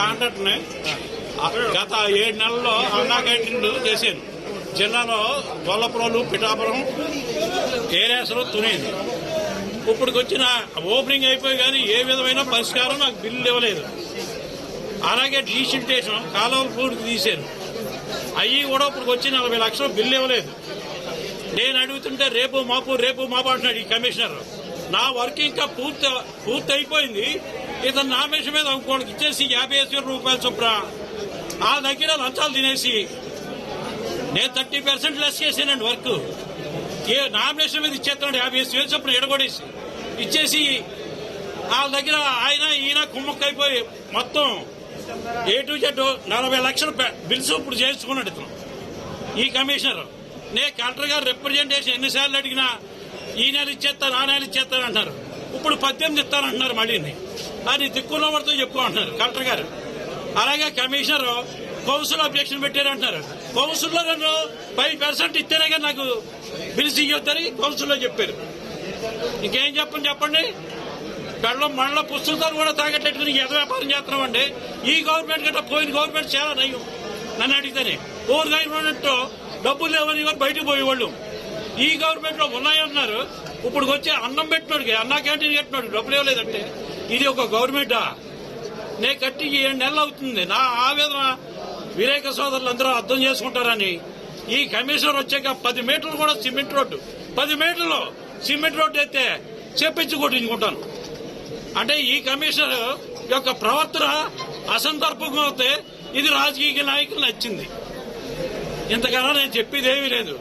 Contract గత ఏడు నెలల్లో అన్నా క్యాంటీన్ చేశాను జిల్లాలో గొల్లపురం పిఠాపురం ఏరియాస్లో తునేది. ఇప్పుడు వచ్చిన ఓపెనింగ్ అయిపోయి కానీ ఏ విధమైన పరిష్కారం నాకు బిల్లు ఇవ్వలేదు. అలాగే డీసిల్టేషన్ కాలువల పూడికి తీశారు అవి కూడా ఇప్పుడు వచ్చి నలభై లక్షలు బిల్లు ఇవ్వలేదు. నేను అడుగుతుంటే రేపు మాపు రేపు మాపు అంటున్నాడు ఈ కమిషనర్. నా వర్క్ ఇంకా పూర్తి పూర్తి అయిపోయింది ఇతను నా మిషన్ మీద ఇంకోటికి ఇచ్చేసి యాభై ఐదు రూపాయలు చొప్పున ఆ దగ్గర లంచాలు తినేసి నేను థర్టీ పర్సెంట్ లెస్ చేసానండి వర్క్. ఏ నామినేషన్ మీద ఇచ్చేస్తున్నాడు యాభై ఐదు వేలు చొప్పున ఎడగొడేసి ఇచ్చేసి వాళ్ళ దగ్గర ఆయన ఈయన కుమ్మక్కైపోయి మొత్తం ఏ టు జెడ్ నలభై లక్షల బిల్స్ ఇప్పుడు చేసుకున్నాడు ఇతను. ఈ కమిషనర్. నే కలెక్టర్ గారు రిప్రజెంటేషన్ ఎన్నిసార్లు అడిగినా ఈ నెల ఇచ్చేస్తాను ఆ నెల ఇచ్చేస్తాను అంటారు. ఇప్పుడు పద్దెనిమిది ఇస్తానంటున్నారు మళ్ళీ అది దిక్కున్న వాడితో చెప్పుకుంటున్నారు కలెక్టర్ గారు. అలాగే కమిషనర్ కౌన్సిల్ అబ్జెక్షన్ పెట్టారంటున్నారు కౌన్సిల్లో నన్ను ఫైవ్ పర్సెంట్ ఇస్తేనే కానీ నాకు బిల్స్ ఇవ్వద్దని కౌన్సిల్లో చెప్పారు. ఇంకేం చెప్పండి చెప్పండి. బెల్లం మళ్ళీ పుస్తకాలు కూడా తాగట్టెట్టుకుని ఎద వ్యాపారం చేస్తున్నామండి ఈ గవర్నమెంట్ కంటే పోయిన గవర్నమెంట్ చాలా నయం? నన్ను అడిగితేనే. ఓవర్ గవర్నమెంట్ డబ్బులు లేవని కూడా బయటకు పోయేవాళ్ళు? ఈ గవర్నమెంట్లో ఉన్నాయన్నారు. ఇప్పుడు వచ్చి అన్నం పెట్టినోడికి అన్న క్యాంటీన్ కట్టినాడు డబ్బులు ఇవ్వలేదంటే. ఇది ఒక గవర్నమెంటా నే కట్టి ఏడు నెలలు అవుతుంది. నా ఆవేదన విరేక సోదరులు అందరూ అర్థం చేసుకుంటారని. ఈ కమిషనర్ వచ్చాక పది మీటర్లు కూడా సిమెంట్ రోడ్డు. పది మీటర్లు సిమెంట్ రోడ్డు అయితే చెప్పించి కొట్టించుకుంటాను. అంటే ఈ కమిషనర్ యొక్క ప్రవర్తన అసందర్భంగా అయితే ఇది రాజకీయ నాయకులు నచ్చింది. ఇంతకన్నా నేను చెప్పేది ఏమీ లేదు.